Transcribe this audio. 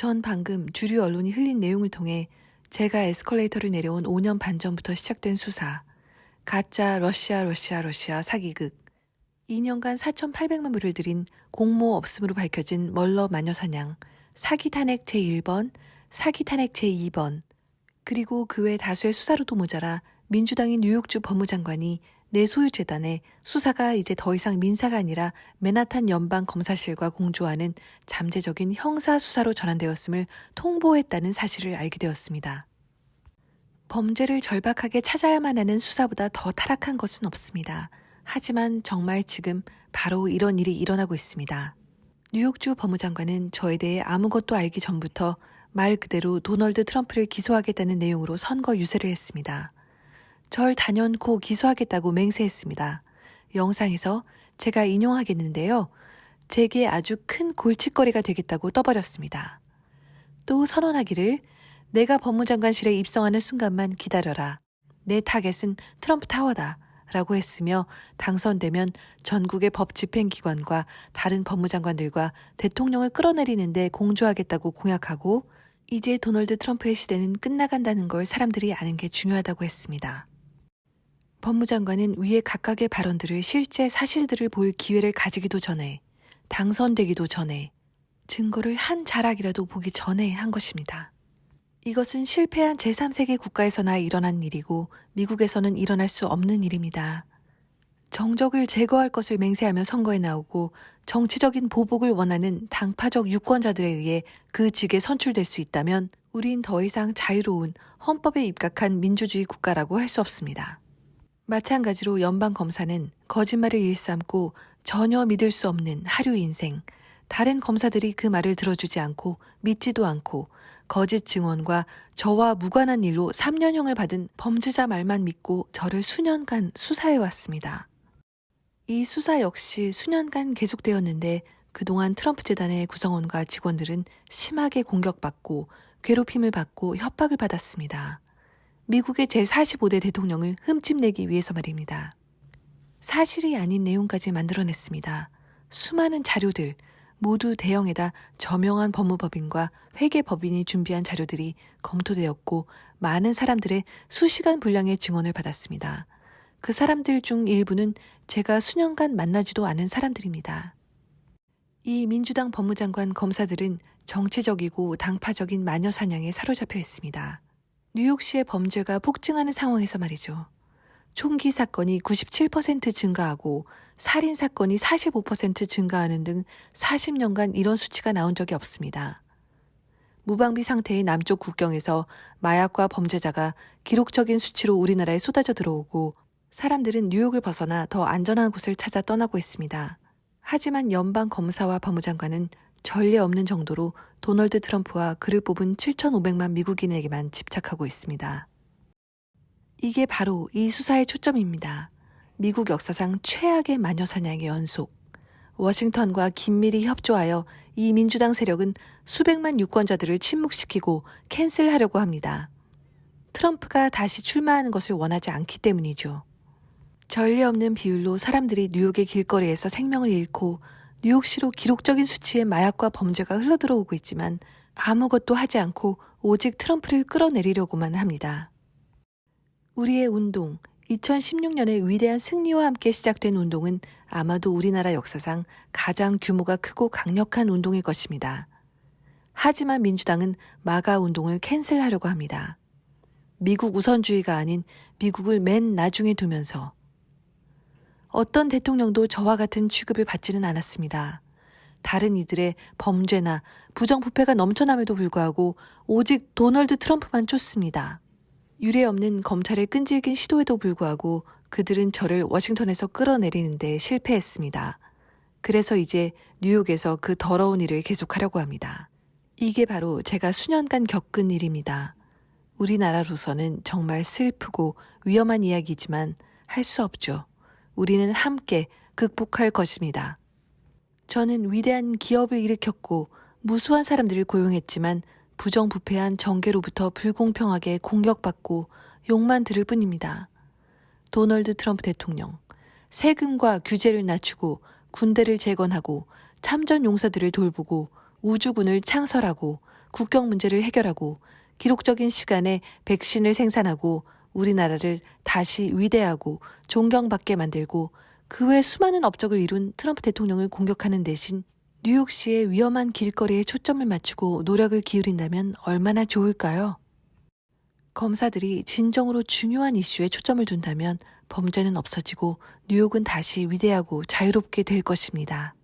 전 방금 주류 언론이 흘린 내용을 통해 제가 에스컬레이터를 내려온 5년 반 전부터 시작된 수사, 가짜 러시아 러시아 러시아 사기극, 2년간 4,800만 불을 들인 공모 없음으로 밝혀진 멀러 마녀 사냥, 사기 탄핵 제1번, 사기 탄핵 제2번, 그리고 그 외 다수의 수사로도 모자라 민주당인 뉴욕주 법무장관이 내 소유 재단에 수사가 이제 더 이상 민사가 아니라 맨하탄 연방 검사실과 공조하는 잠재적인 형사 수사로 전환되었음을 통보했다는 사실을 알게 되었습니다. 범죄를 절박하게 찾아야만 하는 수사보다 더 타락한 것은 없습니다. 하지만 정말 지금 바로 이런 일이 일어나고 있습니다. 뉴욕주 법무장관은 저에 대해 아무것도 알기 전부터 말 그대로 도널드 트럼프를 기소하겠다는 내용으로 선거 유세를 했습니다. 절 단연코 기소하겠다고 맹세했습니다. 영상에서 제가 인용하겠는데요. 제게 아주 큰 골칫거리가 되겠다고 떠버렸습니다. 또 선언하기를 내가 법무장관실에 입성하는 순간만 기다려라. 내 타겟은 트럼프 타워다. 라고 했으며 당선되면 전국의 법 집행기관과 다른 법무장관들과 대통령을 끌어내리는데 공조하겠다고 공약하고 이제 도널드 트럼프의 시대는 끝나간다는 걸 사람들이 아는 게 중요하다고 했습니다. 법무장관은 위의 각각의 발언들을 실제 사실들을 볼 기회를 가지기도 전에 당선되기도 전에 증거를 한 자락이라도 보기 전에 한 것입니다. 이것은 실패한 제3세계 국가에서나 일어난 일이고 미국에서는 일어날 수 없는 일입니다. 정적을 제거할 것을 맹세하며 선거에 나오고 정치적인 보복을 원하는 당파적 유권자들에 의해 그 직에 선출될 수 있다면 우린 더 이상 자유로운 헌법에 입각한 민주주의 국가라고 할 수 없습니다. 마찬가지로 연방 검사는 거짓말을 일삼고 전혀 믿을 수 없는 하류 인생, 다른 검사들이 그 말을 들어주지 않고 믿지도 않고 거짓 증언과 저와 무관한 일로 3년형을 받은 범죄자 말만 믿고 저를 수년간 수사해 왔습니다. 이 수사 역시 수년간 계속되었는데 그동안 트럼프 재단의 구성원과 직원들은 심하게 공격받고 괴롭힘을 받고 협박을 받았습니다. 미국의 제45대 대통령을 흠집내기 위해서 말입니다. 사실이 아닌 내용까지 만들어냈습니다. 수많은 자료들, 모두 대형에다 저명한 법무법인과 회계법인이 준비한 자료들이 검토되었고 많은 사람들의 수시간 분량의 증언을 받았습니다. 그 사람들 중 일부는 제가 수년간 만나지도 않은 사람들입니다. 이 민주당 법무장관 검사들은 정치적이고 당파적인 마녀 사냥에 사로잡혀 있습니다. 뉴욕시의 범죄가 폭증하는 상황에서 말이죠. 총기 사건이 97% 증가하고 살인 사건이 45% 증가하는 등 40년간 이런 수치가 나온 적이 없습니다. 무방비 상태의 남쪽 국경에서 마약과 범죄자가 기록적인 수치로 우리나라에 쏟아져 들어오고 사람들은 뉴욕을 벗어나 더 안전한 곳을 찾아 떠나고 있습니다. 하지만 연방 검사와 법무장관은 전례 없는 정도로 도널드 트럼프와 그를 뽑은 7,500만 미국인에게만 집착하고 있습니다. 이게 바로 이 수사의 초점입니다. 미국 역사상 최악의 마녀 사냥의 연속. 워싱턴과 긴밀히 협조하여 이 민주당 세력은 수백만 유권자들을 침묵시키고 캔슬하려고 합니다. 트럼프가 다시 출마하는 것을 원하지 않기 때문이죠. 전례 없는 비율로 사람들이 뉴욕의 길거리에서 생명을 잃고 뉴욕시로 기록적인 수치의 마약과 범죄가 흘러들어오고 있지만 아무것도 하지 않고 오직 트럼프를 끌어내리려고만 합니다. 우리의 운동, 2016년의 위대한 승리와 함께 시작된 운동은 아마도 우리나라 역사상 가장 규모가 크고 강력한 운동일 것입니다. 하지만 민주당은 마가 운동을 캔슬하려고 합니다. 미국 우선주의가 아닌 미국을 맨 나중에 두면서 어떤 대통령도 저와 같은 취급을 받지는 않았습니다. 다른 이들의 범죄나 부정부패가 넘쳐남에도 불구하고 오직 도널드 트럼프만 쫓습니다. 유례 없는 검찰의 끈질긴 시도에도 불구하고 그들은 저를 워싱턴에서 끌어내리는데 실패했습니다. 그래서 이제 뉴욕에서 그 더러운 일을 계속하려고 합니다. 이게 바로 제가 수년간 겪은 일입니다. 우리나라로서는 정말 슬프고 위험한 이야기지만 할 수 없죠. 우리는 함께 극복할 것입니다. 저는 위대한 기업을 일으켰고 무수한 사람들을 고용했지만 부정부패한 정계로부터 불공평하게 공격받고 욕만 들을 뿐입니다. 도널드 트럼프 대통령, 세금과 규제를 낮추고 군대를 재건하고 참전 용사들을 돌보고 우주군을 창설하고 국경 문제를 해결하고 기록적인 시간에 백신을 생산하고 우리나라를 다시 위대하고 존경받게 만들고 그 외 수많은 업적을 이룬 트럼프 대통령을 공격하는 대신 뉴욕시의 위험한 길거리에 초점을 맞추고 노력을 기울인다면 얼마나 좋을까요? 검사들이 진정으로 중요한 이슈에 초점을 둔다면 범죄는 없어지고 뉴욕은 다시 위대하고 자유롭게 될 것입니다.